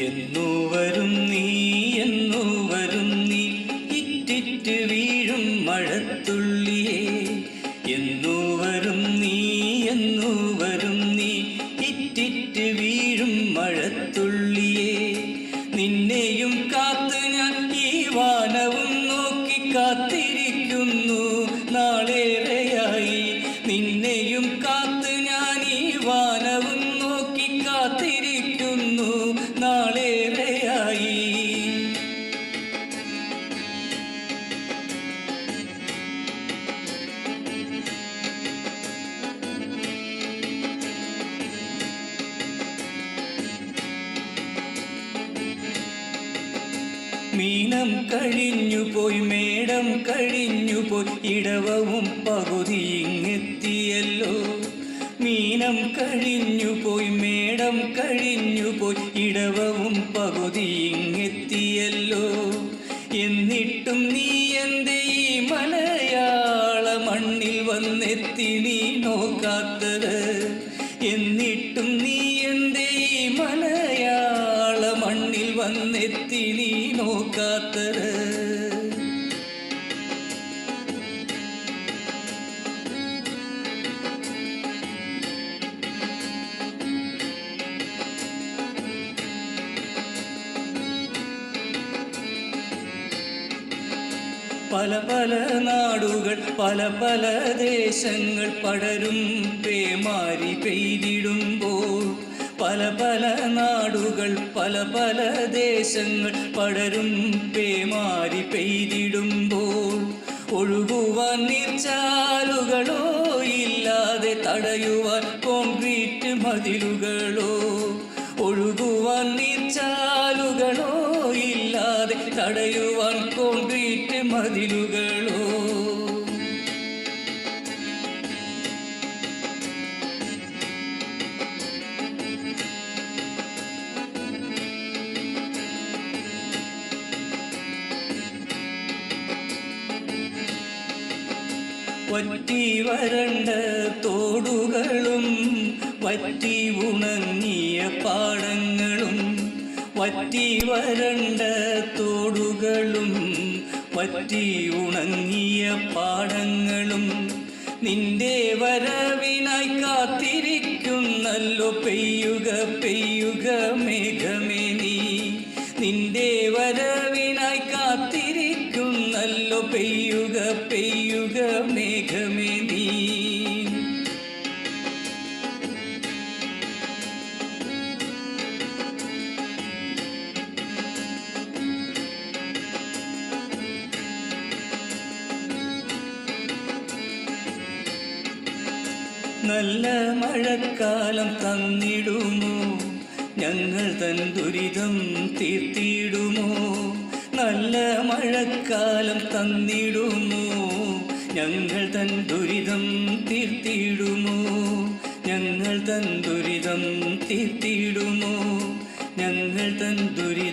എന്നു വരും നീ എന്നു വരും നീ. ഇറ്റിറ്റ് വീഴും മഴത്തുള്ളിയേ. എന്നു വരും നീ എന്നു വരും നീ. ഇറ്റിറ്റ് വീഴും മഴത്തുള്ളിയേ. നിന്നെയും കാത്ത് ഞാൻ ഈ വാനവും നോക്കി കാത്തിരിക്കുന്നു മീനം കഴിഞ്ഞു പോയി മേടം കഴിഞ്ഞു പോയി ഇടവവും പകുതി ഇങ്ങെത്തിയല്ലോ. മീനം കഴിഞ്ഞു പോയി മേടം കഴിഞ്ഞു പോയി ഇടവവും പകുതി ഇങ്ങെത്തിയല്ലോ. എന്നിട്ടും നീ എന്റെ ഈ മലയാള മണ്ണിൽ വന്നെത്തി നീ നോക്കാത്തത്? എന്നിട്ടും നീ എന്റെ ഈ മലയാള മണ്ണിൽ വന്നെത്തി നീ നോക്കാത്തത്. പല പല നാടുകൾ പല പല ദേശങ്ങൾ പടരും പേമാരി പെയ്തിടുമ്പോൾ പല പല നാടുകൾ പല പല ദേശങ്ങൾ പടരും പേമാരി പെയ്തിടുമ്പോൾ ഒഴുകുവാൻ നീർച്ചാലുകളോ ഇല്ലാതെ തടയുവാൻ കോൺക്രീറ്റ് മതിലുകളോ ഒഴുകുവാൻ നീർച്ചാലുകളോ ഇല്ലാതെ തടയുവാൻ കോൺക്രീറ്റ് മതിലുകളോ വറ്റി വരണ്ട തോടുകളും വറ്റി ഉണങ്ങിയ പാടങ്ങളും വറ്റി വരണ്ട തോടുകളും വറ്റി ഉണങ്ങിയ പാടങ്ങളും. നിന്റെ വരവിനായി കാത്തിരിക്കുന്നല്ലോ പെയ്യുക പെയ്യുക മേഘമേ. മേഘമേ നല്ല മഴക്കാലം തന്നിടുമോ? ഞങ്ങൾ തൻ ദുരിതം തീർത്തിടുമോ? നല്ല മഴക്കാലം തന്നിടുമോ? ഞങ്ങൾ തൻ ദുരിതം തീർത്തിടുമോ? ഞങ്ങൾ തൻ ദുരിതം തീർത്തിടുമോ? ഞങ്ങൾ തൻ ദുരിതം